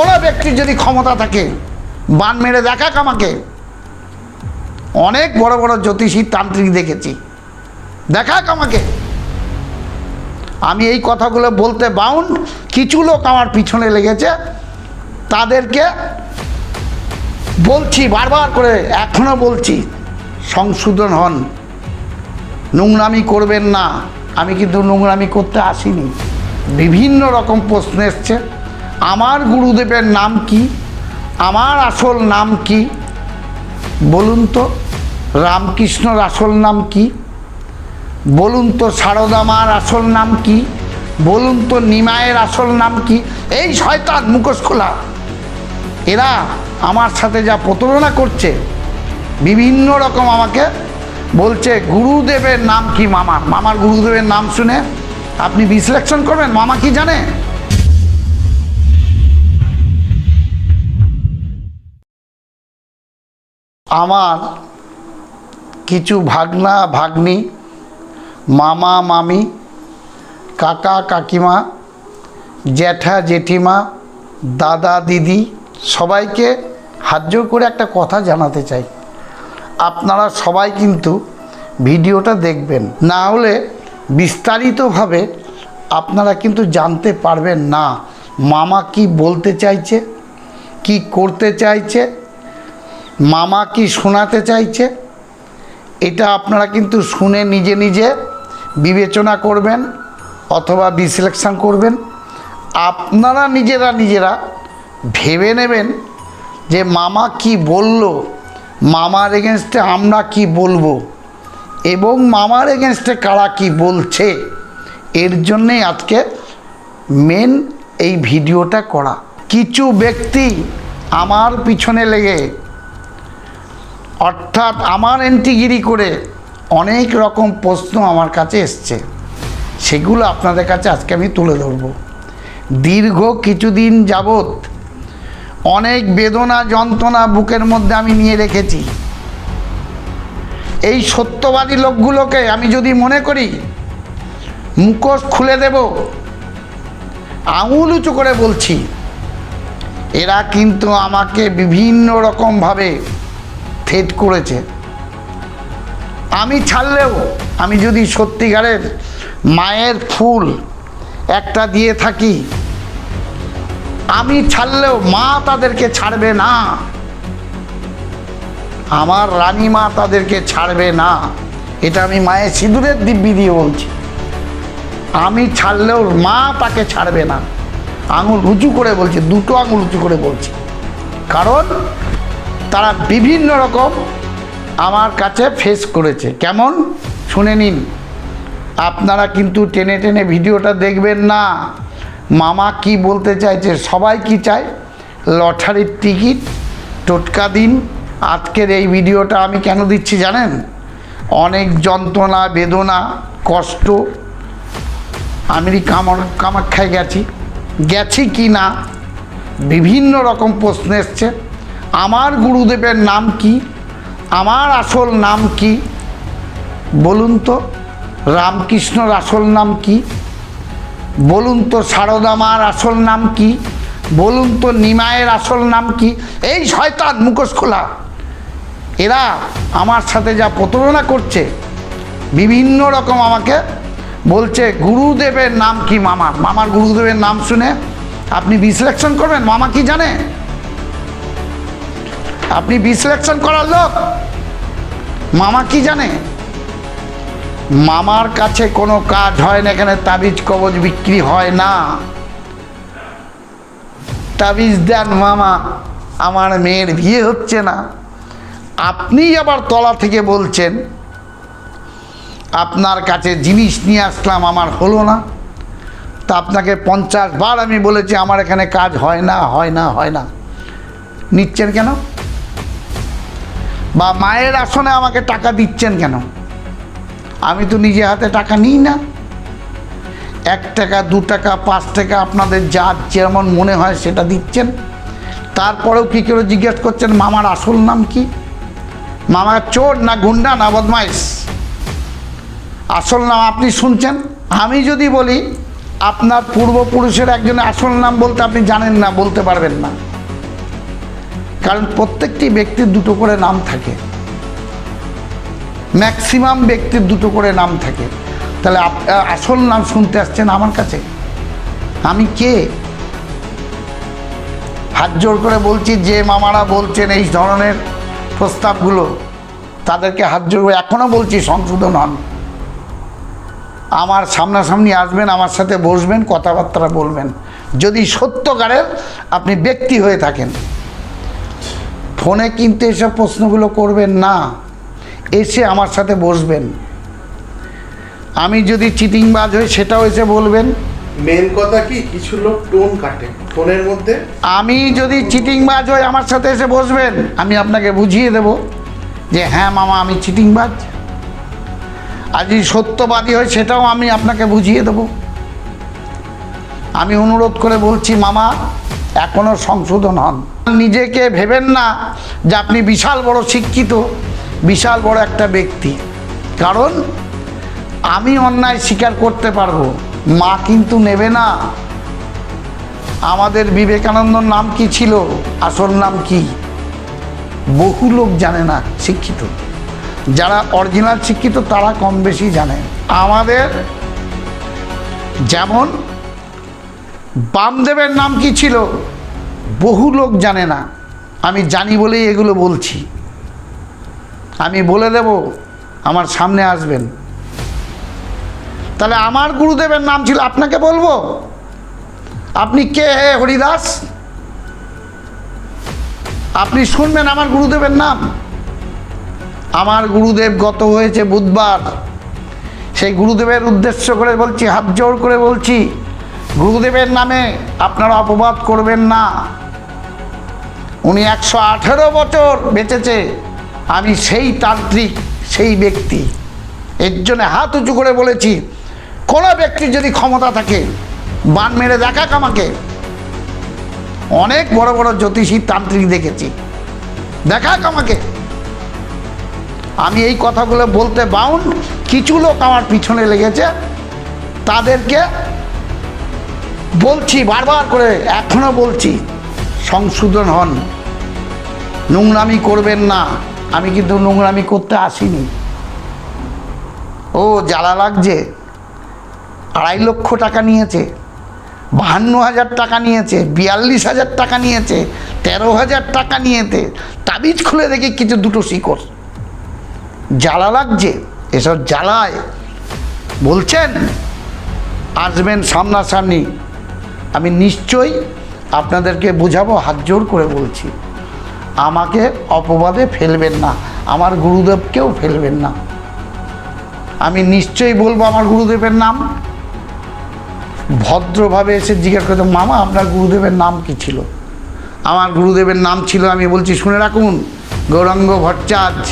কোনো ব্যক্তির যদি ক্ষমতা থাকে, বান মেরে দেখাক আমাকে। অনেক বড় বড় জ্যোতিষী তান্ত্রিক দেখেছি। দেখাক আমাকে। আমি এই কথাগুলো বলতে বাউন্ড কিছু লোক আমার পিছনে লেগেছে। তাদেরকে বলছি, বারবার করে এখনও বলছি, সংশোধন হন। নোংরামি করবেন না। আমি কিন্তু নোংরামি করতে আসিনি। বিভিন্ন রকম প্রশ্ন এসছে। আমার গুরুদেবের নাম কি? আমার আসল নাম কি? বলুন তো, রামকৃষ্ণর আসল নাম কি? বলুন তো সারদামার আসল নাম কি? বলুন তো নিমায়ের আসল নাম কি? এই শয়তান মুখোশ খোলা। এরা আমার সাথে যা প্রতারণা করছে, বিভিন্ন রকম আমাকে বলছে, গুরুদেবের নাম কি মামার মামার গুরুদেবের নাম শুনে আপনি বিশ্লেষণ করবেন? মামা কি জানে? আমার কিছু ভাগনা, ভাগ্নি, মামা, মামি, কাকা, কাকিমা, জ্যাঠা, জেঠিমা, দাদা, দিদি, সবাইকে হাত জোর করে একটা কথা জানাতে চাই। আপনারা সবাই কিন্তু ভিডিওটা দেখবেন। না হলে বিস্তারিতভাবে আপনারা কিন্তু জানতে পারবেন না মামা কি বলতে চাইছে, কি করতে চাইছে মামা কি শোনাতে চাইছে? এটা আপনারা কিন্তু শুনে নিজে নিজে বিবেচনা করবেন অথবা বিশ্লেষণ করবেন। আপনারা নিজেরা নিজেরা ভেবে নেবেন যে মামা কি বলল, মামার এগেনস্টে আমরা কি বলব এবং মামার এগেনস্টে কারা কি বলছে। এর জন্যেই আজকে মেন এই ভিডিওটা করা। কিছু ব্যক্তি আমার পিছনে লেগে অর্থাৎ আমার এন্টিগিরি করে অনেক রকম প্রশ্ন আমার কাছে এসছে। সেগুলো আপনাদের কাছে আজকে আমি তুলে ধরব। দীর্ঘ কিছুদিন যাবৎ অনেক বেদনা, যন্ত্রণা বুকের মধ্যে আমি নিয়ে রেখেছি। এই সত্যবাদী লোকগুলোকে আমি যদি মনে করি, মুখোশ খুলে দেব, আঙুল উঁচু করে বলছি, এরা কিন্তু আমাকে বিভিন্ন রকমভাবে থ্রেট করেছে, আমি ছাড়লেও, আমি যদি সত্যিকারের মায়ের ফুল একটা দিয়ে থাকি, আমি ছাড়লেও মা তাদেরকে ছাড়বে না। আমার রানী মা তাদেরকে ছাড়বে না। এটা আমি মায়ের সিঁদুরের দিব্যি দিয়ে বলছি। আমি ছাড়লেও মা তাকে ছাড়বে না। আঙুল উঁচু করে বলছি, দুটো আঙুল উঁচু করে বলছি। কারণ তারা বিভিন্ন রকম আমার কাছে ফেস করেছে। কেমন? শুনে নিন। আপনারা কিন্তু টেনে টেনে ভিডিওটা দেখবেন না। মামা কি বলতে চাইছে, সবাই কি চায়? লটারির টিকিট, টোটকা দিন। আজকের এই ভিডিওটা আমি কেন দিচ্ছি জানেন? অনেক যন্ত্রণা, বেদনা, কষ্ট। আমি কামার কামাখ্যায় গেছি? গেছি কি না? বিভিন্ন রকম প্রশ্ন এসছে। আমার গুরুদেবের নাম কি? আমার আসল নাম কি? বলুন তো, রামকৃষ্ণর আসল নাম কি? বলুন তো সারদামার আসল নাম কি? বলুন তো নিমায়ের আসল নাম কি? এই শয়তান মুখোশ খোলা। এরা আমার সাথে যা প্রতারণা করছে, বিভিন্ন রকম আমাকে বলছে, গুরুদেবের নাম কি মামার মামার গুরুদেবের নাম শুনে আপনি বিশ্লেষণ করবেন? মামা কি জানে? আপনি বিশ্লেষণ করার লোক। মামা কি জানে? মামার কাছে কোনো কাজ হয় না, এখানে তাবিজ কবজ বিক্রি হয় না। তাবিজ দেন মামা, আমার মেয়ের বিয়ে হচ্ছে না। আপনি আবার তলা থেকে বলছেন, আপনার কাছে জিনিস নিয়ে আসলাম, আমার হলো না। তা আপনাকে পঞ্চাশ বার আমি বলেছি, আমার এখানে কাজ হয় না হয় না হয় না। নিচ্ছেন কেন? বা মায়ের আসনে আমাকে টাকা দিচ্ছেন কেন? আমি তো নিজে হাতে টাকা নিই না। এক টাকা, দু টাকা, পাঁচ টাকা আপনাদের যা যেমন মনে হয় সেটা দিচ্ছেন। তারপরেও কী করে জিজ্ঞেস করছেন, মামার আসল নাম কি? মামা চোর না গুন্ডা না বদমাইশ? আসল নাম আপনি শুনছেন? আমি যদি বলি, আপনার পূর্বপুরুষের একজনের আসল নাম বলতে আপনি জানেন না, বলতে পারবেন না। কারণ প্রত্যেকটি ব্যক্তির দুটো করে নাম থাকে। ম্যাক্সিমাম ব্যক্তির দুটো করে নাম থাকে। তাহলে আসল নাম শুনতে আসছেন আমার কাছে? আমি কে? হাত জোর করে বলছি, যে মামারা বলছেন এই ধরনের প্রস্তাবগুলো, তাদেরকে হাত জোর করে এখনও বলছি সংশোধন হন। আমার সামনাসামনি আসবেন, আমার সাথে বসবেন, কথাবার্তা বলবেন। যদি সত্যকারের আপনি ব্যক্তি হয়ে থাকেন। ফোনে কিন্তু এসব প্রশ্নগুলো করবেন না। এসে আমার সাথে বসবেন। আমি যদি চিটিংবাজ হই সেটাও এসে বলবেন। মেন কথা কি? কিছু লোক টোন কাটে ফোনের মধ্যে। আমি যদি চিটিংবাজ হই আমার সাথে এসে বসবেন। আমি আপনাকে বুঝিয়ে দেব যে হ্যাঁ মামা আমি চিটিংবাজ। আর যদি সত্যবাদী হয় সেটাও আমি আপনাকে বুঝিয়ে দেব। আমি অনুরোধ করে বলছি মামা এখনও সংশোধন হন। নিজেকে ভেবেন না যে আপনি বিশাল বড় শিক্ষিত, বিশাল বড় একটা ব্যক্তি। কারণ আমি অন্যায় স্বীকার করতে পারব, মা কিন্তু নেবে না। আমাদের বিবেকানন্দর নাম কি ছিল? আসল নাম কি? বহু লোক জানে না শিক্ষিত। যারা অরিজিনাল শিক্ষিত তারা কম বেশি জানে। আমাদের যেমন বামদেবের নাম কি ছিল? বহু লোক জানে না। আমি জানি বলেই এগুলো বলছি। আমি বলে দেব, আমার সামনে আসবেন। তাহলে আমার গুরুদেবের নাম ছিল, আপনাকে বলব? আপনি কে? হে হরিদাস? আপনি শুনবেন আমার গুরুদেবের নাম। আমার গুরুদেব গত হয়েছে বুধবার। সেই গুরুদেবের উদ্দেশ্য করে বলছি, হাত জোর করে বলছি, গুরুদেবের নামে আপনারা অপবাদ করবেন না। উনি একশো আঠেরো বছর বেঁচেছে। আমি সেই তান্ত্রিক, সেই ব্যক্তি। এর জন্য হাত উঁচু করে বলেছি, কোনো ব্যক্তির যদি ক্ষমতা থাকে, বান মেরে দেখাক আমাকে। অনেক বড় বড় জ্যোতিষী তান্ত্রিক দেখেছি। দেখাক আমাকে। আমি এই কথাগুলো বলতে বাউন কিছু লোক আমার পিছনে লেগেছে। তাদেরকে বলছি, বারবার করে এখনও বলছি সংশোধন হন। নোংরামি করবেন না। আমি কিন্তু নোংরামি করতে আসিনি। ও, জ্বালা লাগছে। আড়াই লক্ষ টাকা নিয়েছে। বাহান্ন হাজার টাকা নিয়েছে। বিয়াল্লিশ হাজার টাকা নিয়েছে। তেরো হাজার টাকা নিয়েছে। তাবিজ খুলে দেখি কিছু দুটো শিকড়। জ্বালা লাগছে। এসব জ্বালায়। বলছেন, আসবেন সামনাসামনি। আমি নিশ্চয়ই আপনাদেরকে বুঝাবো হাত জোর করে বলছি। আমাকে অপবাদে ফেলবেন না আমার গুরুদেবকেও ফেলবেন না। আমি নিশ্চয়ই বলব আমার গুরুদেবের নাম। ভদ্রভাবে এসে জিজ্ঞাসা করতো মামা আপনার গুরুদেবের নাম কি ছিল? আমার গুরুদেবের নাম ছিল আমি বলছি শুনে রাখুন গৌরাঙ্গ ভট্টাচার্য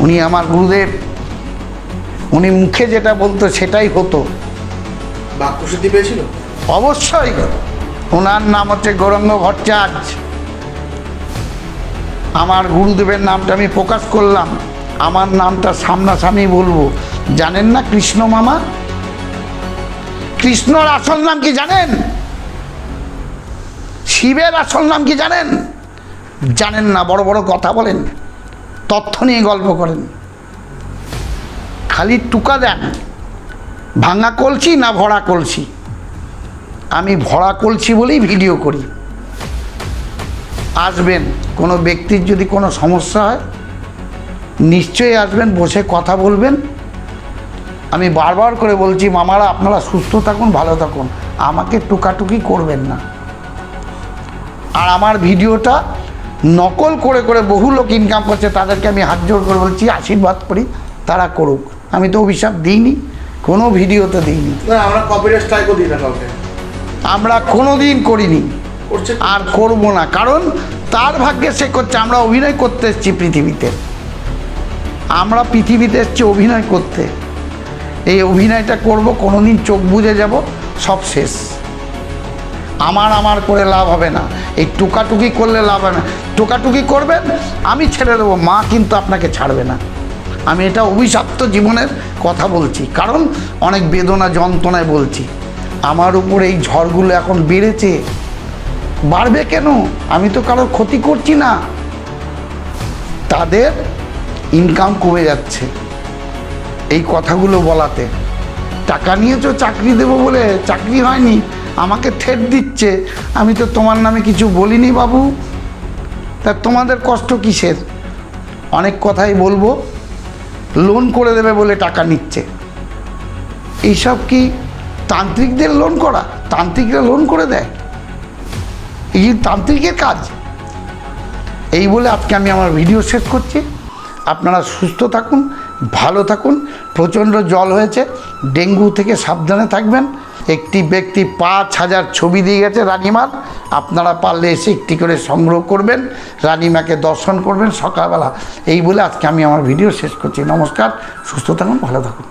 উনি আমার গুরুদেব। উনি মুখে যেটা বলতো সেটাই হতো। বাক্যশুদ্ধি পেয়েছিল? অবশ্যই। ওনার নাম হচ্ছে গৌরাঙ্গ ভট্টাচার্য। আমার গুরুদেবের নামটা আমি প্রকাশ করলাম। আমার নামটা সামনাসামনি বলব। জানেন না কৃষ্ণ মামা? কৃষ্ণর আসল নাম কি জানেন? শিবের আসল নাম কি জানেন? জানেন না, বড় বড় কথা বলেন। তথ্য নিয়ে গল্প করেন। খালি টুকা দেন। ভাঙা কলসি না ভরা কলসি? আমি ভরা কলসি বলেই ভিডিও করি। আসবেন, কোনো ব্যক্তির যদি কোনো সমস্যা হয়, নিশ্চয়ই আসবেন, বসে কথা বলবেন। আমি বারবার করে বলছি, মামারা, আপনারা সুস্থ থাকুন, ভালো থাকুন। আমাকে টুকাটুকি করবেন না। আর আমার ভিডিওটা নকল করে করে বহু লোক ইনকাম করছে, তাদেরকে আমি হাত জোর করে বলছি, আশীর্বাদ করি, তারা করুক। আমি তো অভিশাপ দিইনি, কোনো ভিডিওতে দিইনি। আমরা কপিরাইট স্ট্রাইকও দিই না কাউকে। আমরা কোনো দিন করিনি আর করব না কারণ তার ভাগ্যে সে করছে আমরা অভিনয় করতে এসেছি পৃথিবীতে। আমরা পৃথিবীতে এসেছি অভিনয় করতে। এই অভিনয়টা করব কোনোদিন চোখ বুজে যাব সব শেষ। আমার আমার করে লাভ হবে না। এই টুকাটুকি করলে লাভ হবে না। টুকাটুকি করবেন আমি ছেড়ে দেবো মা কিন্তু আপনাকে ছাড়বে না। আমি এটা অভিশপ্ত জীবনের কথা বলছি কারণ অনেক বেদনা যন্ত্রণায় বলছি। আমার উপর এই ঝড়গুলো এখন বেড়েছে। বাড়বে কেন? আমি তো কারোর ক্ষতি করছি না। তাদের ইনকাম কমে যাচ্ছে। এই কথাগুলো বলাতে। টাকা নিয়েছো, চাকরি দেবো বলে চাকরি হয়নি, আমাকে থেট দিচ্ছে। আমি তো তোমার নামে কিছু বলিনি বাবু। তা তোমাদের কষ্ট কিসের? অনেক কথাই বলব। লোন করে দেবে বলে টাকা নিচ্ছে। এইসব কি তান্ত্রিকদের লোন করা, তান্ত্রিকরা লোন করে দেয়। এই তান্ত্রিকের কাজ, এই বলে আজকে আমি আমার ভিডিও শেষ করছি। আপনারা সুস্থ থাকুন, ভালো থাকুন, প্রচণ্ড জল হয়েছে, ডেঙ্গু থেকে সাবধানে থাকবেন। একটি ব্যক্তি পাঁচ হাজার ছবি দিয়ে গেছে রানিমার, আপনারা পারলে এসে একটি করে সংগ্রহ করবেন, রানিমাকে দর্শন করবেন সকালবেলা। এই বলে আজকে আমি আমার ভিডিও শেষ করছি। নমস্কার, সুস্থ থাকুন, ভালো থাকুন।